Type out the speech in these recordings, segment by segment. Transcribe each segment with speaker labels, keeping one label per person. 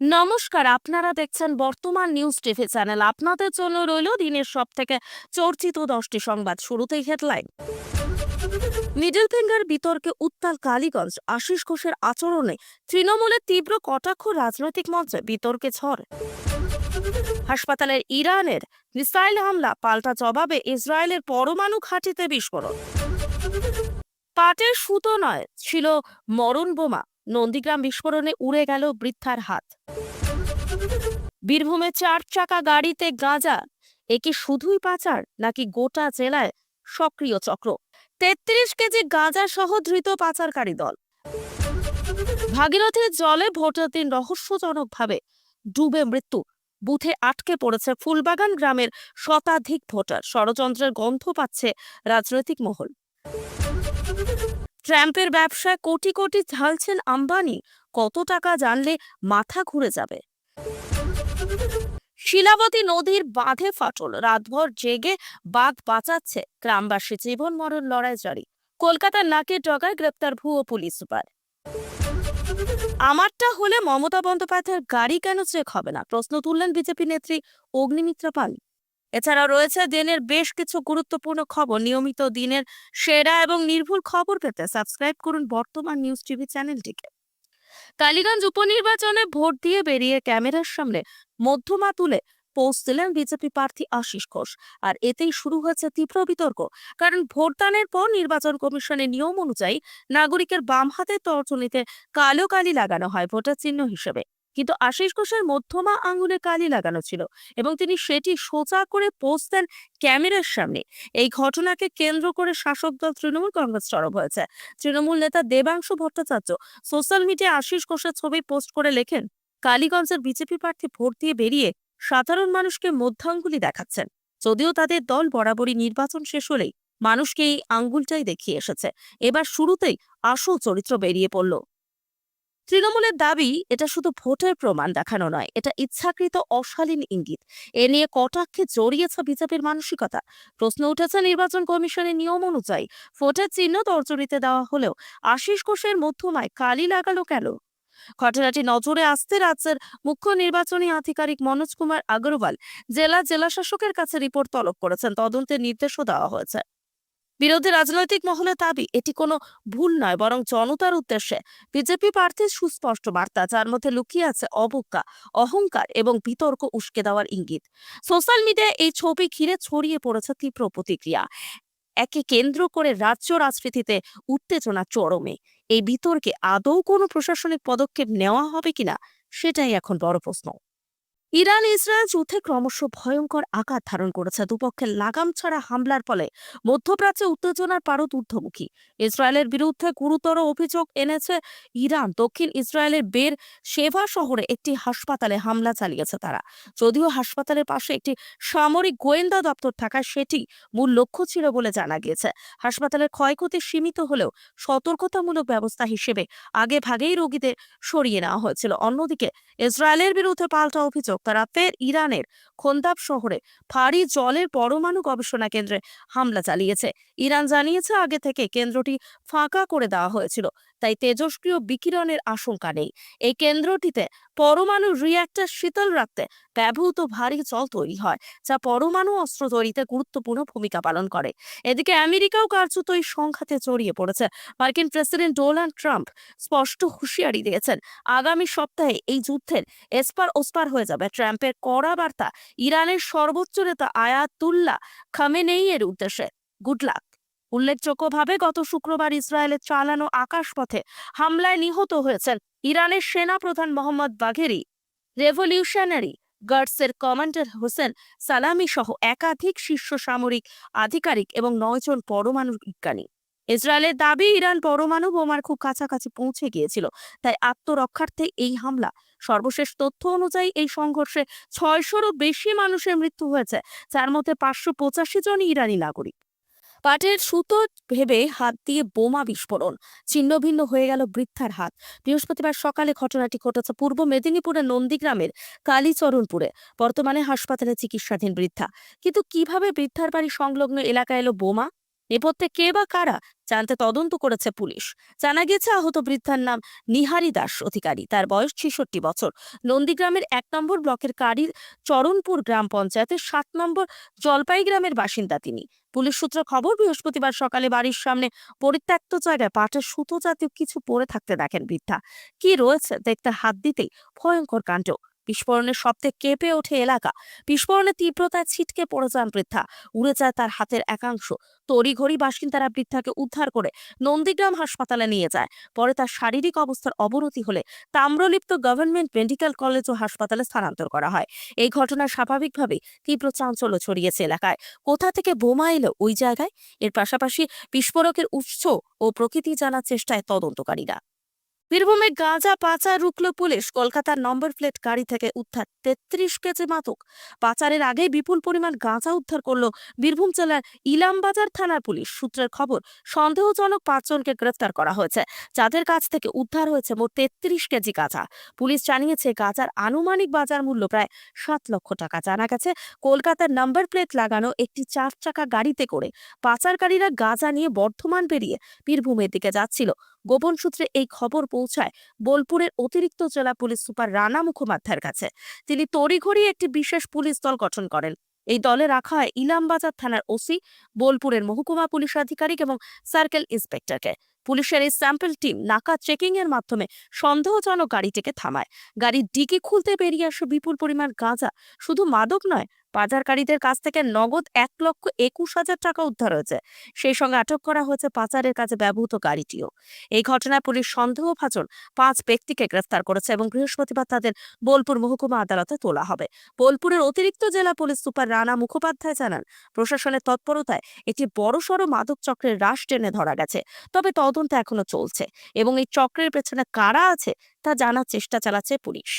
Speaker 1: নমস্কার, আপনারা দেখছেন বর্তমান নিউজ টিভি চ্যানেল। আপনাদের জন্য রইল দিনের সব থেকে চর্চিত দশটি সংবাদ। শুরুতেই হেডলাইন। মিডল ফিঙ্গার বিতর্কে উত্তাল কালীগঞ্জ। আশিস ঘোষের আচরণে তৃণমূলের তীব্র কটাক্ষ রাজনৈতিক মঞ্চে বিতর্কে ঝড়। হাসপাতালের ইরানের মিসাইল হামলা, পাল্টা জবাবে ইসরায়েলের পরমাণু ঘাঁটিতে বিস্ফোরণ। পাটের সুতো নয়, ছিল মরণ বোমা। নন্দীগ্রাম বিস্ফোরণে উড়ে গেল বৃদ্ধার হাত। বীরভূমে চার চাকা গাড়িতে গাঁজা, এ কি শুধুই পাচার নাকি গোটা জেলায় সক্রিয় চক্র? তেত্রিশ কেজি গাঁজা সহ ধৃত পাচারকারী দল। ভাগীরথীর জলে ভোটার দিন রহস্যজনকভাবে ডুবে মৃত্যু। বুথে আটকে পড়েছে ফুলবাগান গ্রামের শতাধিক ভোটার। ষড়যন্ত্রের গন্ধ পাচ্ছে রাজনৈতিক মহল। ট্রাম্পের ব্যবসায় কোটি কোটি ঢালছেন আম্বানি। কত টাকা জানলে মাথা ঘুরে যাবে? শিলাবতী নদীর বাঁধে ফাটল। রাতভর জেগে বাঘ বাঁচাচ্ছে গ্রামবাসী। জীবন মরণ লড়াই জারি। কলকাতার নাকের ডগায় গ্রেপ্তার ভুয়ো পুলিশ সুপার। আমারটা হলে মমতা বন্দ্যোপাধ্যায়ের গাড়ি কেন চেক হবে না? প্রশ্ন তুললেন বিজেপি নেত্রী অগ্নিমিত্রা পাল। এছাড়া রয়েছে দিনের বেশ কিছু গুরুত্বপূর্ণ খবর। নিয়মিত দিনের সেরা এবং নির্ভুল খবর পেতে সাবস্ক্রাইব করুন বর্তমান নিউজ টিভি চ্যানেলটিকে। কালীগঞ্জ উপনির্বাচনে ভোট দিয়ে বেরিয়ে ক্যামেরার সামনে মধ্যমা তুলে পোস্ট দিলেন বিজেপি প্রার্থী আশিস ঘোষ। আর এতেই শুরু হয়েছে তীব্র বিতর্ক, কারণ ভোটদানের পর নির্বাচন কমিশনের নিয়ম অনুযায়ী নাগরিকের বাম হাতের তর্জনীতে কালো কালি লাগানো হয় ভোটার চিহ্ন হিসেবে। কিন্তু আশিস ঘোষের মধ্যমা আঙুলে কালি লাগানো ছিল এবং তিনি সেটি সোজা করে পোস্ট দেন ক্যামেরার সামনে। এই ঘটনাকে কেন্দ্র করে শাসক দল তৃণমূল কংগ্রেস সরব হয়েছে। তৃণমূল নেতা দেবাংশু ভট্টাচার্য সোশ্যাল মিডিয়ায় আশিস ঘোষের ছবি পোস্ট করে লেখেন, কালীগঞ্জের বিজেপি প্রার্থী ভোট দিয়ে বেরিয়ে সাধারণ মানুষকে মধ্যাঙ্গুলি দেখাচ্ছেন। যদিও তাদের দল বরাবরই নির্বাচন শেষ হলেই মানুষকে এই আঙ্গুলটাই দেখিয়ে এসেছে। এবার শুরুতেই আসল চরিত্র বেরিয়ে পড়ল। তৃণমূলের দাবি, এটা শুধু ভোটের প্রমাণ দেখানো নয়, এটা ইচ্ছাকৃত অশালীন ইঙ্গিত। এ নিয়ে কটাক্ষে জড়িয়েছে বিজেপির মানসিকতা। প্রশ্ন উঠেছে নির্বাচন কমিশনের নিয়ম অনুযায়ী ভোটের চিহ্ন তর্জনীতে দেওয়া হলেও আশিস ঘোষের মধ্যমায় কালি লাগালো কেন? ঘটনাটি নজরে আসতে রাজ্যের মুখ্য নির্বাচনী আধিকারিক মনোজ কুমার আগরওয়াল জেলা জেলাশাসকের কাছে রিপোর্ট তলব করেছেন। তদন্তের নির্দেশও দেওয়া হয়েছে। বিরোধী রাজনৈতিক মহলে দাবি, এটি কোনো ভুল নয়, বরং জনতার উদ্দেশ্যে। বিজেপি প্রার্থীর সুস্পষ্ট বার্তা, যার মধ্যে লুকিয়ে আছে অবজ্ঞা, অহংকার এবং বিতর্ক উস্কে দেওয়ার ইঙ্গিত। সোশ্যাল মিডিয়ায় এই ছবি ঘিরে ছড়িয়ে পড়েছে তীব্র প্রতিক্রিয়া। একে কেন্দ্র করে রাজ্য রাজনীতিতে উত্তেজনা চরমে। এই বিতর্কে আদৌ কোনো প্রশাসনিক পদক্ষেপ নেওয়া হবে কিনা, সেটাই এখন বড় প্রশ্ন। ইরান ইসরায়েল যুদ্ধে ক্রমশ ভয়ঙ্কর আকার ধারণ করেছে। দুপক্ষের লাগাম ছাড়া হামলার ফলে মধ্যপ্রাচ্যে উত্তেজনার পারদ ঊর্ধ্বমুখী। ইসরায়েলের বিরুদ্ধে গুরুতর অভিযোগ এনেছে ইরান। দক্ষিণ ইসরায়েলের বের সেভা শহরে একটি হাসপাতালে হামলা চালিয়েছে তারা। যদিও হাসপাতালের পাশে একটি সামরিক গোয়েন্দা দপ্তর থাকায় সেটি মূল লক্ষ্য ছিল বলে জানা গিয়েছে। হাসপাতালের ক্ষয়ক্ষতি সীমিত হলেও সতর্কতামূলক ব্যবস্থা হিসেবে আগে ভাগেই রোগীদের সরিয়ে নেওয়া হয়েছিল। অন্যদিকে ইসরায়েলের বিরুদ্ধে পাল্টা অভিযোগ তারা ফের ইরানের খন্দাব শহরে ভারী জলের পরমাণু গবেষণা কেন্দ্রে হামলা চালিয়েছে। ইরান জানিয়েছে আগে থেকে কেন্দ্রটি ফাঁকা করে দেওয়া হয়েছিল, তাই তেজস্ক্রিয় বিকিরণের আশঙ্কা নেই। এই কেন্দ্রটিতে পরমাণু রিয়্যাক্টর শীতল রাখতে ব্যবহৃত ভারী জল তৈরি হয়, যা পরমাণু অস্ত্র তৈরিতে গুরুত্বপূর্ণ ভূমিকা পালন করে। এদিকে আমেরিকাও কার্যত এই সংঘাতে জড়িয়ে পড়েছে। মার্কিন প্রেসিডেন্ট ডোনাল্ড ট্রাম্প স্পষ্ট হুঁশিয়ারি দিয়েছেন, আগামী সপ্তাহে এই যুদ্ধের এসপার ওসপার হয়ে যাবে। ট্রাম্পের কড়া বার্তা ইরানের সর্বোচ্চ নেতা আয়াতুল্লাহ খামেনেইয়ের উদ্দেশ্যে। Good luck. উল্লেখযোগ্যভাবে গত শুক্রবার ইসরায়েলের চালানো আকাশপথে হামলায় নিহত হয়েছেন ইরানের সেনা প্রধান মোহাম্মদ বাঘেরি। রেভলিউশনারি গার্ডসের কমান্ডার হোসেন সালামি সহ একাধিক শীর্ষ সামরিক আধিকারিক এবং নয়জন পরমাণু বিজ্ঞানী। ইসরায়েলের দাবি, ইরান পরমাণু বোমার খুব কাছাকাছি পৌঁছে গিয়েছিল, তাই আত্মরক্ষার্থে এই হামলা। সর্বশেষ তথ্য অনুযায়ী এই সংঘর্ষে ছয়শোরও বেশি মানুষের মৃত্যু হয়েছে, যার মধ্যে পাঁচশো পঁচাশি জন ইরানি নাগরিক। পাটের সুতো ভেবে হাত দিয়ে বোমা বিস্ফোরণ। ছিন্নভিন্ন হয়ে গেল বৃদ্ধার হাত। বৃহস্পতিবার সকালে ঘটনাটি ঘটেছে পূর্ব মেদিনীপুরের নন্দীগ্রামের কালীচরণপুরে। বর্তমানে হাসপাতালে চিকিৎসাধীন বৃদ্ধা। কিন্তু কীভাবে বৃদ্ধার বাড়ি সংলগ্ন এলাকায় এলো বোমা? নেপথ্যে কে বা কারা জানতে তদন্ত করেছে পুলিশ। জানা গেছে, আহত বৃদ্ধার নাম নিহারি দাস অধিকারী। তার বয়স ছেষট্টি বছর। নন্দীগ্রামের এক নম্বর ব্লকের কারির চরণপুর গ্রাম পঞ্চায়েতের সাত নম্বর জলপাই গ্রামের বাসিন্দা তিনি। পুলিশ সূত্রে খবর, বৃহস্পতিবার সকালে বাড়ির সামনে পরিত্যক্ত জায়গায় পাটের সুতো জাতীয় কিছু পরে থাকতে দেখেন বৃদ্ধা। কি রয়েছে দেখতে হাত দিতেই ভয়ঙ্কর কাণ্ড। বিস্ফোরণের শব্দে কেঁপে ওঠে এলাকা। বিস্ফোরণের তীব্রতায় ছিটকে পড়ে যান বৃদ্ধা। উড়ে যায় তার হাতের একাংশ। তড়িঘড়ি বাসিন্দারা বৃদ্ধাকে উদ্ধার করে নন্দীগ্রাম হাসপাতালে নিয়ে যায়। পরে তার শারীরিক অবস্থার অবনতি হলে তাম্রলিপ্ত গভর্নমেন্ট মেডিকেল কলেজ ও হাসপাতালে স্থানান্তর করা হয়। এই ঘটনায় স্বাভাবিকভাবেই তীব্র চাঞ্চল্য ছড়িয়েছে এলাকায়। কোথা থেকে বোমা এলো ওই জায়গায়? এর পাশাপাশি বিস্ফোরকের উৎস ও প্রকৃতি জানার চেষ্টায় তদন্তকারীরা। বীরভূমে গাঁজা, পাচার রুখল পুলিশ। কলকাতার নম্বর প্লেট গাড়ি থেকে উদ্ধার তেত্রিশ কেজি মাদক। পাচারের আগে বিপুল পরিমাণ গাঁজা উদ্ধার করল বীরভূম জেলার ইলামবাজার থানার পুলিশ। সূত্রের খবর, সন্দেহজনক পাঁচজনকে গ্রেফতার করা হয়েছে। যাদের কাছ থেকে উদ্ধার হয়েছে মোট তেত্রিশ কেজি গাঁজা। পুলিশ জানিয়েছে, গাঁজার আনুমানিক বাজার মূল্য প্রায় সাত লক্ষ টাকা। জানা গেছে, কলকাতার নাম্বার প্লেট লাগানো একটি চার চাকা গাড়িতে করে পাচারকারীরা গাঁজা নিয়ে বর্ধমান বেরিয়ে বীরভূমের দিকে যাচ্ছিল। গোপন সূত্রে এই খবর পৌঁছায় বোলপুরের অতিরিক্ত জেলা পুলিশ সুপার রানা মুখোপাধ্যায়ের কাছে। তিনি তড়িঘড়ি একটি বিশেষ পুলিশ দল গঠন করেন। এই দলে রাখা হয় ইলামবাজার থানার ওসি, বোলপুরের মহকুমা পুলিশ আধিকারিক এবং সার্কেল ইন্সপেক্টরকে। পুলিশের এই স্যাম্পল টিম নাকা চেকিং এর মাধ্যমে সন্দেহজনক গাড়িটিকে থামায়। গাড়ির ডিকি খুলতে বেরিয়ে আসে বিপুল পরিমাণ গাঁজা। শুধু মাদক নয় পাচারকারীদের কাছ থেকে নগদ এক লক্ষ একুশ হাজার টাকা উদ্ধার হয়েছে। সেই সঙ্গে আটক করা হয়েছে পাচারের কাজে ব্যবহৃত গাড়িটিও। এই ঘটনায় পুলিশ সন্দেহভাজন পাঁচ ব্যক্তিকে গ্রেফতার করেছে এবং বৃহস্পতিবার তাদের বোলপুর মহকুমা আদালতে তোলা হবে। বোলপুরের অতিরিক্ত জেলা পুলিশ সুপার রানা মুখোপাধ্যায় জানান, প্রশাসনের তৎপরতায় একটি বড়সড় মাদক চক্রের রাশ টেনে ধরা গেছে, তবে তদন্ত এখনও চলছে এবং এই চক্রের পেছনে কারা আছে তা জানার চেষ্টা চালাচ্ছে পুলিশ।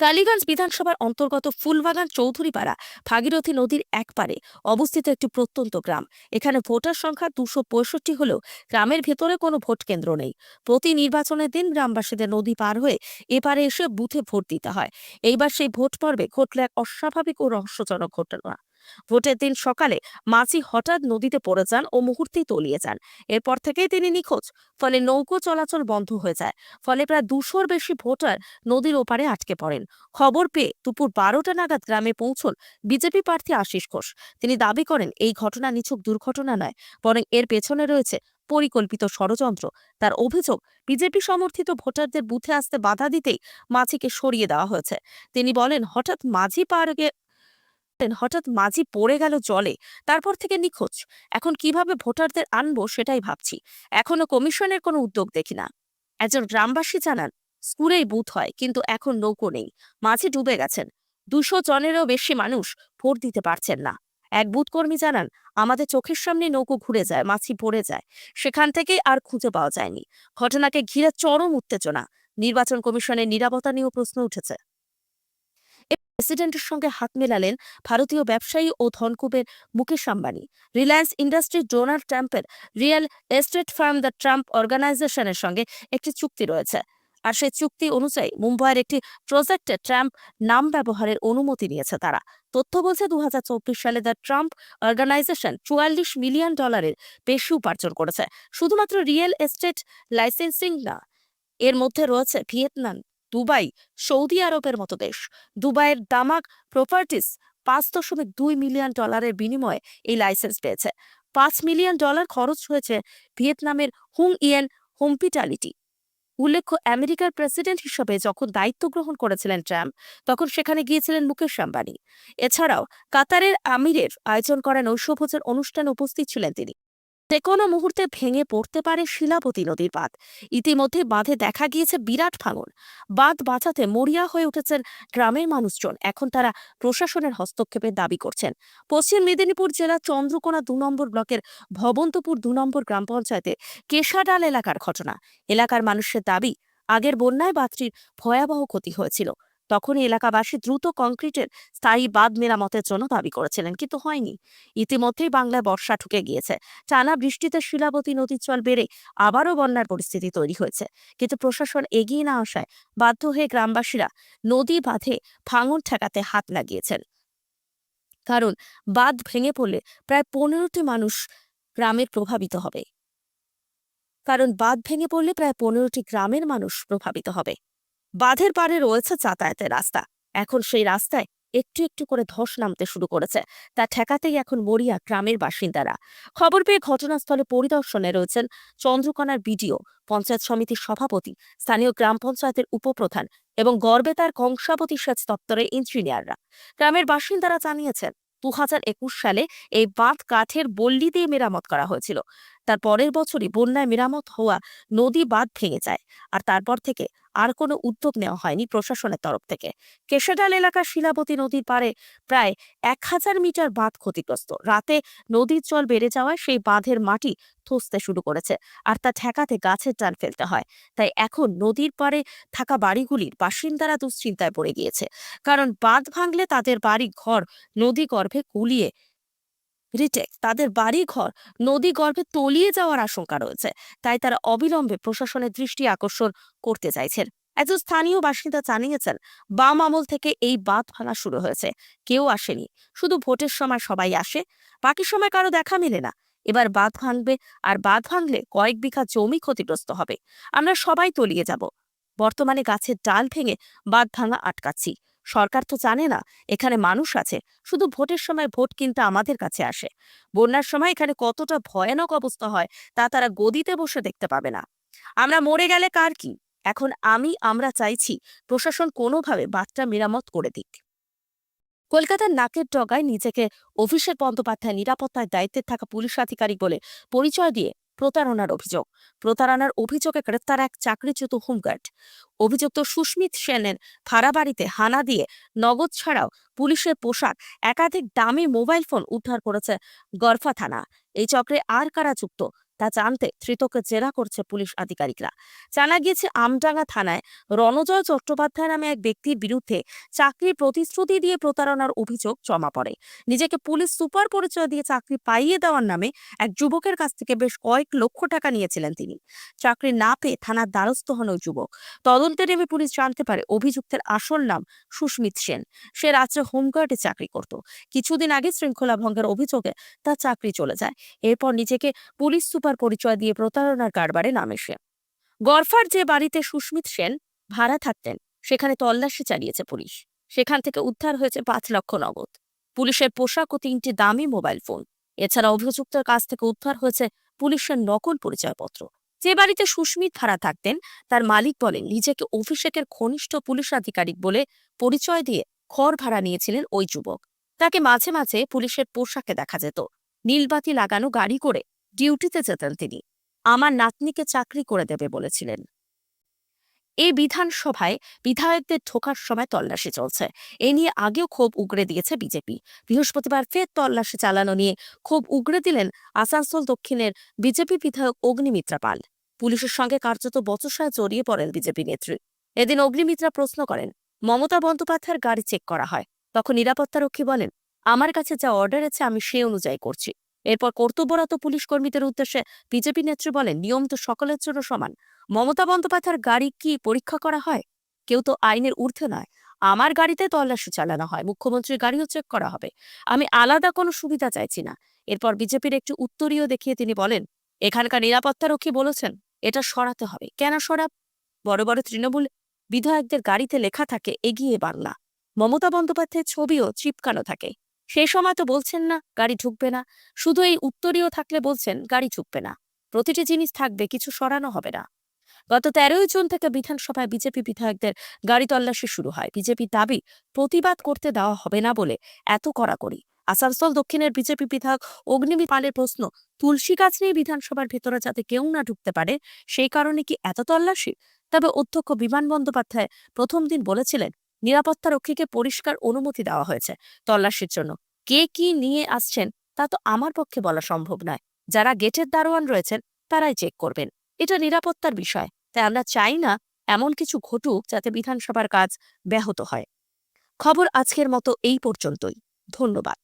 Speaker 1: টালিগঞ্জ বিধানসভার অন্তর্গত ফুলবাগান চৌধুরীপাড়া ভাগীরথী নদীর একপারে অবস্থিত একটি প্রত্যন্ত গ্রাম। এখানে ভোটার সংখ্যা দুশো পঁয়ষট্টি হলেও গ্রামের ভেতরে কোনো ভোট কেন্দ্র নেই। প্রতি নির্বাচনের দিন গ্রামবাসীদের নদী পার হয়ে এপারে এসে বুথে ভোট দিতে হয়। এইবার সেই ভোট পর্বে ঘটল এক অস্বাভাবিক ও রহস্যজনক ঘটনা। ভোটের দিন সকালে মাঝি হঠাৎ নদীতে পড়ে যান ও মুহূর্তেই তলিয়ে যান। এরপর থেকেই তিনি নিখোঁজ। ফলে নৌকো চলাচল বন্ধ হয়ে যায়। ফলে প্রায় দুশোর বেশি ভোটার নদীর ওপারে আটকে পড়েন। খবর পেয়ে দুপুর বারোটা নাগাদ গ্রামে পৌঁছন বিজেপি প্রার্থী আশিস ঘোষ। তিনি দাবি করেন, এই ঘটনা নিছক দুর্ঘটনা নয়, বরং এর পেছনে রয়েছে পরিকল্পিত ষড়যন্ত্র। তার অভিযোগ, বিজেপি সমর্থিত ভোটারদের বুথে আসতে বাধা দিতেই মাঝিকে সরিয়ে দেওয়া হয়েছে। তিনি বলেন, হঠাৎ মাঝি গিয়ে হঠাৎ মাঝি পড়ে গেল জলে, তারপর থেকে নিখোঁজ। এখন কীভাবে ভোটারদের আনব সেটাই ভাবছি। এখনও কমিশনের কোনো উদ্যোগ দেখি না। একজন গ্রামবাসী জানান, স্কুলেই বুথ হয়, কিন্তু এখন নৌকো নেই। মাঝি ডুবে গেছেন। দুশো জনেরও বেশি মানুষ ভোট দিতে পারছেন না। এক বুথ কর্মী জানান, আমাদের চোখের সামনে নৌকো ঘুরে যায় মাছি পড়ে যায়। সেখান থেকেই আর খুঁজে পাওয়া যায়নি। ঘটনাকে ঘিরে চরম উত্তেজনা। নির্বাচন কমিশনের নিরাপত্তা নিয়েও প্রশ্ন উঠেছে। প্রেসিডেন্টের সঙ্গে হাত মেলালেন ভারতীয় ব্যবসায়ী ও ধনকুবের মুকেশ আম্বানি। রিলায়েন্স ইন্ডাস্ট্রি ডোনাল্ড ট্রাম্পের real estate firm the Trump অর্গানাইজেশনের সঙ্গে একটি চুক্তি রয়েছে। আর সেই চুক্তি অনুযায়ী মুম্বাইয়ের একটি প্রজেক্টে ট্রাম্প নাম ব্যবহারের অনুমতি নিয়েছে তারা। তথ্য বলছে দু হাজার চব্বিশ সালে দ্য ট্রাম্প অর্গানাইজেশন চুয়াল্লিশ মিলিয়ন ডলারের বেশি উপার্জন করেছে। শুধুমাত্র রিয়েল এস্টেট লাইসেন্সিং না, এর মধ্যে রয়েছে ভিয়েতনাম দুবাই, সৌদি আরবের মতো দেশ। দুবাইয়ের দামাক প্রপার্টিস পাঁচ দশমিক দুই মিলিয়ন ডলারের বিনিময়ে এই লাইসেন্স পেয়েছে। পাঁচ মিলিয়ন ডলার খরচ হয়েছে ভিয়েতনামের হুং ইয়েন হোমপিটালিটি। উল্লেখ্য, আমেরিকার প্রেসিডেন্ট হিসেবে যখন দায়িত্ব গ্রহণ করেছিলেন ট্রাম্প, তখন সেখানে গিয়েছিলেন মুকেশ আম্বানি। এছাড়াও, কাতারের আমিরের আয়োজন করা নৈশভোজের অনুষ্ঠানে উপস্থিত ছিলেন তিনি। যে কোনো মুহূর্তে ভেঙে পড়তে পারে শিলাবতী নদীর বাঁধ। ইতিমধ্যে বাঁধে দেখা গিয়েছে বিরাট ভাঙন। বাঁধ বাঁচাতে মরিয়া হয়ে উঠেছেন গ্রামের মানুষজন। এখন তারা প্রশাসনের হস্তক্ষেপের দাবি করছেন। পশ্চিম মেদিনীপুর জেলার চন্দ্রকোনা দু নম্বর ব্লকের ভবন্তপুর দু নম্বর গ্রাম পঞ্চায়েতে কেশাডাল এলাকার ঘটনা। এলাকার মানুষের দাবি, আগের বন্যায় বাঁধটির ভয়াবহ ক্ষতি হয়েছিল। তখনই এলাকাবাসী দ্রুত কংক্রিটের স্থায়ী বাঁধ মেরামতের জন্য দাবি করেছিলেন, কিন্তু হয়নি। ইতিমধ্যেই বাংলায় বর্ষা ঢুকে গিয়েছে। টানা বৃষ্টিতে শিলাবতী নদীর জল বেড়ে আবারও বন্যার পরিস্থিতি তৈরি হয়েছে। কিন্তু প্রশাসন এগিয়ে না আসায় বাধ্য হয়ে গ্রামবাসীরা নদী বাঁধে ভাঙন ঠেকাতে হাত লাগিয়েছেন। কারণ বাঁধ ভেঙে পড়লে প্রায় পনেরোটি মানুষ গ্রামের প্রভাবিত হবে। কারণ বাঁধ ভেঙে পড়লে প্রায় পনেরোটি গ্রামের মানুষ প্রভাবিত হবে। বাঁধের পাড়ে রয়েছে যাতায়াতের রাস্তা। এখন সেই রাস্তায় একটু একটু করে ধস নামতে শুরু করেছে। তা ঠেকাতেই এখন মরিয়া গ্রামের বাসিন্দারা। খবর পেয়ে ঘটনাস্থলে পরিদর্শনে রয়েছেন চন্দ্রকোনার বিডিও, পঞ্চায়েত সমিতির সভাপতি, স্থানীয় গ্রাম পঞ্চায়েতের উপপ্রধান এবং গড়বেতার কংসাবতী সেচ দপ্তরের ইঞ্জিনিয়াররা। গ্রামের বাসিন্দারা জানিয়েছেন দু সালে এই বাঁধ কাঠের বল্লি দিয়ে মেরামত করা হয়েছিল। তার পরের বছরই বন্যায় মেরামত হওয়া নদী বাঁধ ভেঙে যায়। আর তারপর থেকে আর কোনো উদ্যোগ নেওয়া হয়নি প্রশাসনের তরফ থেকে। কেশাডাল এলাকার শিলাবতী নদীর পাড়ে প্রায় এক হাজার মিটার বাঁধ ক্ষতিগ্রস্ত। রাতে নদীর জল বেড়ে যাওয়ায় সেই বাঁধের মাটি ধসতে শুরু করেছে আর তা ঠেকাতে গাছের টান ফেলতে হয়। তাই এখন নদীর পাড়ে থাকা বাড়িগুলির বাসিন্দারা দুশ্চিন্তায় পড়ে গিয়েছে। কারণ বাঁধ ভাঙলে তাদের বাড়ি ঘর নদী গর্ভে কুলিয়ে রিটেক তাদের বাড়ি ঘর নদী গর্ভে তলিয়ে যাওয়ার আশঙ্কা রয়েছে। তাই তারা অবিলম্বে প্রশাসনের দৃষ্টি আকর্ষণ করতে চাইছেন। একজন স্থানীয় বাসিন্দা জানিয়েছেন, বাম আমল থেকে এই বাঁধ ভাঙা শুরু হয়েছে। কেউ আসেনি। শুধু ভোটের সময় সবাই আসে। বাকি সময় কারও দেখা মেলে না। এবার বাঁধ ভাঙবে, আর বাঁধ ভাঙলে কয়েক বিঘা জমি ক্ষতিগ্রস্ত হবে। আমরা সবাই তলিয়ে যাব। বর্তমানে গাছের ডাল ভেঙে বাঁধ ভাঙা আটকাচ্ছি। সরকার তো জানে না, এখানে মানুষ আছে, শুধু ভোটের সময় ভোট কিনতে আমাদের কাছে আসে। বন্যার সময় এখানে কতটা ভয়ানক অবস্থা হয়, তা তারা গদিতে বসে দেখতে পাবে না। আমরা মরে গেলে কার কি? এখন আমি, আমরা চাইছি প্রশাসন কোনোভাবে বাঁধটা মেরামত করে দিক। কলকাতার নাকের ডগায় নিজেকে অভিষেক বন্দ্যোপাধ্যায় নিরাপত্তার দায়িত্বে থাকা পুলিশ আধিকারিক বলে পরিচয় দিয়ে প্রতারণার অভিযোগ। প্রতারণার অভিযোগে গ্রেপ্তার এক চাকরিচ্যুত হোমগার্ড। অভিযুক্ত সুস্মিত সেনের ভাড়া বাড়িতে হানা দিয়ে নগদ ছাড়াও পুলিশের পোশাক, একাধিক দামি মোবাইল ফোন উদ্ধার করেছে গরফা থানা। এই চক্রে আর কারা যুক্ত? তা জানতে ধৃতকে জেরা করছে পুলিশ আধিকারিকরা। জানা গিয়েছে, আমডাঙ্গা থানায় রণজয় চট্টোপাধ্যায় নামে এক ব্যক্তির বিরুদ্ধে চাকরির প্রতিশ্রুতি দিয়ে প্রতারণার অভিযোগ জমা পড়ে। নিজেকে পুলিশ সুপার পরিচয় দিয়ে চাকরি পাইয়ে দেওয়ার নামে এক যুবকের কাছ থেকে বেশ কয়েক লক্ষ টাকা নিয়েছিলেন তিনি। চাকরি না পেয়ে থানার দ্বারস্থ হন ওই যুবক। তদন্তে নেমে পুলিশ জানতে পারে, অভিযুক্তের আসল নাম সুস্মিত সেন। সে রাত্রে হোমগার্ডে চাকরি করত। কিছুদিন আগে শৃঙ্খলা ভঙ্গের অভিযোগে তার চাকরি চলে যায়। এরপর নিজেকে পুলিশ সুপার পরিচয় দিয়ে প্রতারণার কারবারে নামে সে। গরফার যে বাড়িতে সুস্মিত সেন ভাড়া থাকতেন, সেখানে তল্লাশি চালিয়েছে পুলিশ। সেখান থেকে উদ্ধার হয়েছে পাঁচ লক্ষ নগদ। পুলিশের পোশাক ও তিনটি দামি মোবাইল ফোন। এছাড়া অভিযুক্তের কাছ থেকে উদ্ধার হয়েছে পুলিশের নকল পরিচয়পত্র। যে বাড়িতে সুস্মিত ভাড়া থাকতেন, তার মালিক বলেন, নিজেকে অভিষেকের ঘনিষ্ঠ পুলিশ আধিকারিক বলে পরিচয় দিয়ে ঘর ভাড়া নিয়েছিলেন ওই যুবক। তাকে মাঝে মাঝে পুলিশের পোশাকে দেখা যেত। নীলবাতি লাগানো গাড়ি করে ডিউটিতে যেতেন তিনি। আমার নাতনিকে চাকরি করে দেবে বলেছিলেন। এই বিধানসভায় বিধায়কদের ঢোকার সময় তল্লাশি চলছে। এ নিয়ে আগেও ক্ষোভ উগড়ে দিয়েছে বিজেপি। বৃহস্পতিবার ফের তল্লাশি চালানো নিয়ে ক্ষোভ উগড়ে দিলেন আসানসোল দক্ষিণের বিজেপি বিধায়ক অগ্নিমিত্রা পাল। পুলিশের সঙ্গে কার্যত বচসায় জড়িয়ে পড়েন বিজেপি নেত্রী। এদিন অগ্নিমিত্রা প্রশ্ন করেন, মমতা বন্দ্যোপাধ্যায়ের গাড়ি চেক করা হয়। তখন নিরাপত্তারক্ষী বলেন, আমার কাছে যা অর্ডার আছে আমি সে অনুযায়ী করছি। এরপর কর্তব্যরত পুলিশ কর্মীদের উদ্দেশ্যে বিজেপি নেত্রী বলেন, নিয়ম তো সকলের জন্য সমান। মমতা বন্দ্যোপাধ্যায়ের গাড়ি কি পরীক্ষা করা হয়? কেউ তো আইনের ঊর্ধ্বে নয়। আমার গাড়িতে তল্লাশি চালানো হয়, মুখ্যমন্ত্রীর গাড়িও চেক করা হবে। আমি আলাদা কোনো সুবিধা চাইছি না। এরপর বিজেপির একটি উত্তরীয় দেখিয়ে তিনি বলেন, এখানকার নিরাপত্তারক্ষী বলেছেন, এটা সরাতে হবে। কেন সরাব? বড় বড় তৃণমূল বিধায়কদের গাড়িতে লেখা থাকে, এগিয়ে বাংলা। মমতা বন্দ্যোপাধ্যায়ের ছবিও চিপকানো থাকে। সেই সময় তো বলছেন না, গাড়ি ঢুকবে না। শুধু এই উত্তরীয় থাকলে বলছেন, গাড়ি ঢুকবে না। প্রতিটি জিনিস থাকবে, কিছু সরানো হবে না। গত তেরোই জুন থেকে বিধানসভায় বিজেপি বিধায়কদের গাড়ি তল্লাশি শুরু হয়। বিজেপি দাবি, প্রতিবাদ করতে দেওয়া হবে না বলে এত কড়াকড়ি। আসানসোল দক্ষিণের বিজেপি বিধায়ক অগ্নিবী পালের প্রশ্ন, তুলসী গাছ নিয়ে বিধানসভার ভেতরে যাতে কেউ না ঢুকতে পারে, সেই কারণে কি এত তল্লাশি? তবে অধ্যক্ষ বিমান বন্দ্যোপাধ্যায় প্রথম দিন বলেছিলেন নিরাপত্তা রক্ষীকে পরিষ্কার অনুমতি দেওয়া হয়েছে তল্লাশির জন্য। কে কি নিয়ে আসছেন তা তো আমার পক্ষে বলা সম্ভব নয়। যারা গেটের দারোয়ান রয়েছেন তারাই চেক করবেন। এটা নিরাপত্তার বিষয়, তাই আমরা চাই না এমন কিছু ঘটুক যাতে বিধানসভার কাজ ব্যাহত হয়। খবর আজকের মতো এই পর্যন্তই। ধন্যবাদ।